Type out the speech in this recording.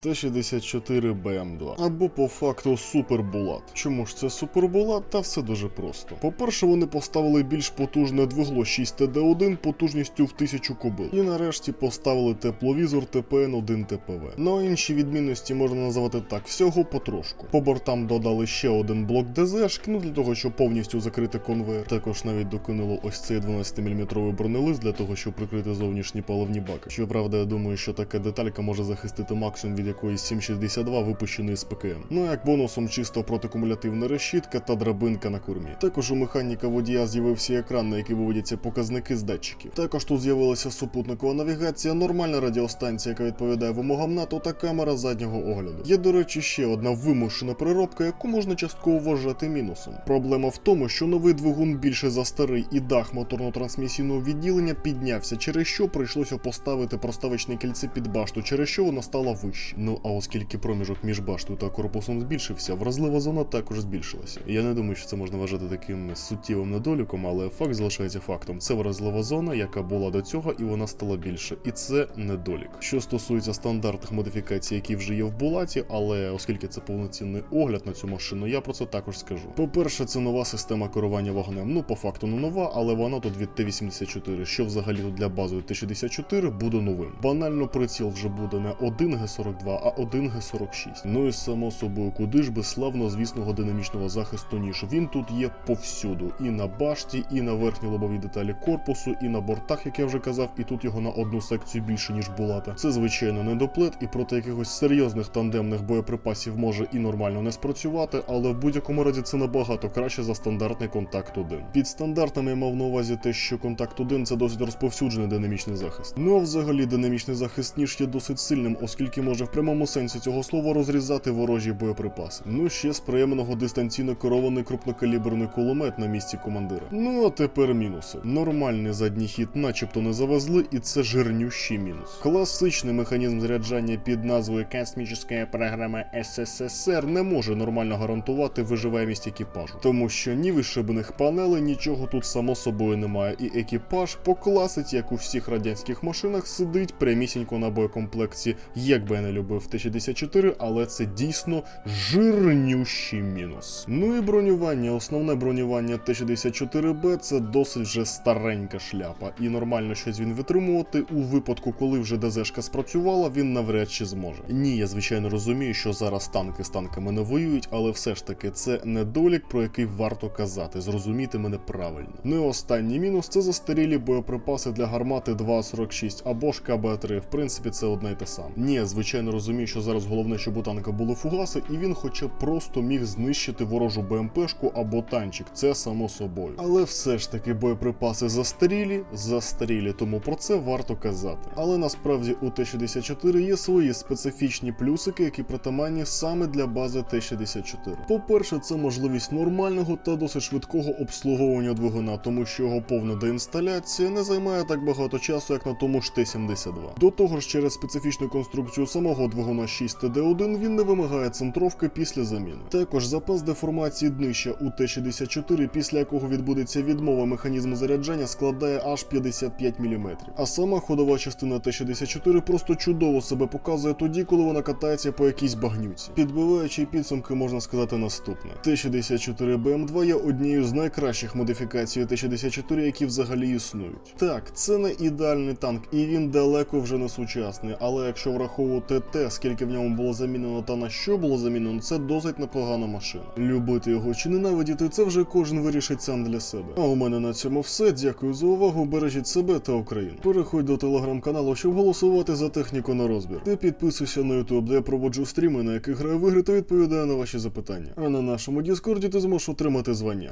Т-64 БМ2 або по факту Супербулат. Чому ж це Супербулат? Та все дуже просто. По-перше, вони поставили більш потужне двигло 6TD1 потужністю в 1000 кобил. І нарешті поставили тепловізор ТПН-1 ТПВ. Ну а інші відмінності можна назвати так, всього потрошку. По бортам додали ще один блок ДЗ, ну для того, щоб повністю закрити конвейер. Також навіть докинуло ось цей 12-мм бронелист для того, щоб прикрити зовнішні паливні баки. Щоправда, я думаю, що така деталька може захистити максимум від якоїсь 762 випущеної з ПКМ. Ну а як бонусом чисто протикумулятивна решітка та драбинка на кормі. Також у механіка водія з'явився екран, на який виводяться показники з датчиків. Також тут з'явилася супутникова навігація, нормальна радіостанція, яка відповідає вимогам НАТО, та камера заднього огляду. Є, до речі, ще одна вимушена переробка, яку можна частково вважати мінусом. Проблема в тому, що новий двигун більше за старий і дах моторно-трансмісійного відділення піднявся, через що прийшлося поставити проставочне кільце під башту, через що вона стала вище. Ну а оскільки проміжок між баштою та корпусом збільшився, вразлива зона також збільшилася. Я не думаю, що це можна вважати таким суттєвим недоліком, але факт залишається фактом. Це вразлива зона, яка була до цього, і вона стала більше. І це недолік. Що стосується стандартних модифікацій, які вже є в Булаті, але оскільки це повноцінний огляд на цю машину, я про це також скажу. По-перше, це нова система керування вогнем. Ну, по факту не нова, але вона тут від Т-84, що взагалі тут для базової Т-64 буде новим. Банально приціл вже буде не 1 Г-42, а 1 Г-46. Ну і само собою, куди ж без славно звісного динамічного захисту ніж. Він тут є повсюду, і на башті, і на верхній лобовій деталі корпусу, і на бортах, як я вже казав, і тут його на одну секцію більше ніж булата. Це звичайно недоплет, і проти якихось серйозних тандемних боєприпасів може і нормально не спрацювати, але в будь-якому разі це набагато краще за стандартний контакт 1. Під стандартами я мав на увазі те, що контакт 1 це досить розповсюджений динамічний захист. Ну а взагалі динамічний захист ніж є досить сильним, оскільки може в прямому сенсі цього слова розрізати ворожі боєприпаси. Ну ще з приємного дистанційно керований крупнокаліберний кулемет на місці командира. Ну а тепер мінуси. Нормальний задній хід, начебто не завезли, і це жирнющий мінус. Класичний механізм заряджання під назвою Космічна програма СССР не може нормально гарантувати виживаємість екіпажу, тому що ні вишибних панелей, нічого тут само собою немає, і екіпаж по класиці, як у всіх радянських машинах, сидить прямісінько на боєкомплекті, як би я не любив Т-64, але це дійсно жирнющий мінус. Ну і бронювання, основне бронювання Т-64Б це досить вже старенька шляпа, і нормально щось він витримувати у випадку, коли вже ДЗшка спрацювала, він навряд чи зможе. Ні, я звичайно розумію, що зараз танки з танками не воюють, але все ж таки це недолік, про який варто казати. Зрозуміти мене правильно. Ну і останній мінус це застарілі боєприпаси для гармати 2.46 або ж КБ-3. В принципі, це одне й те саме. Ні, звичайно розумію, що зараз головне, щоб у танка були фугаси, і він хоча б просто міг знищити ворожу БМПшку або танчик. Це само собою. Але все ж таки боєприпаси застарілі, застарілі, тому про це варто казати. Але насправді у Т-64 є свої специфічні плюсики, які притаманні саме для бази Т-64. По-перше, це можливість нормального та досить швидкого обслуговування двигуна, тому що його повна деінсталяція не займає так багато часу, як на тому ж Т-72. До того ж, через специфічну конструкцію самого двигуна 6TD1 він не вимагає центровки після заміни. Також запас деформації днища у Т-64, після якого відбудеться відмова механізму заряджання, складає аж 55 мм. А сама ходова частина Т-64 просто чудово себе показує тоді, коли вона катається по якійсь багнюці. Підбиваючи підсумки, можна сказати наступне: Т-64 БМ2 є однією з найкращих модифікацій Т-64, які взагалі існують. Так, це не ідеальний танк, і він далеко вже не сучасний, але якщо враховувати те, скільки в ньому було замінено та на що було замінено, це досить непогана машина. Любити його чи ненавидіти, це вже кожен вирішить сам для себе. А у мене на цьому все. Дякую за увагу. Бережіть себе та Україну. Переходь до телеграм-каналу, щоб голосувати за техніку на розбір. Ти підписуйся на YouTube, де я проводжу стріми, на яких граю в ігри та відповідаю на ваші запитання. А на нашому Діскорді ти зможеш отримати звання.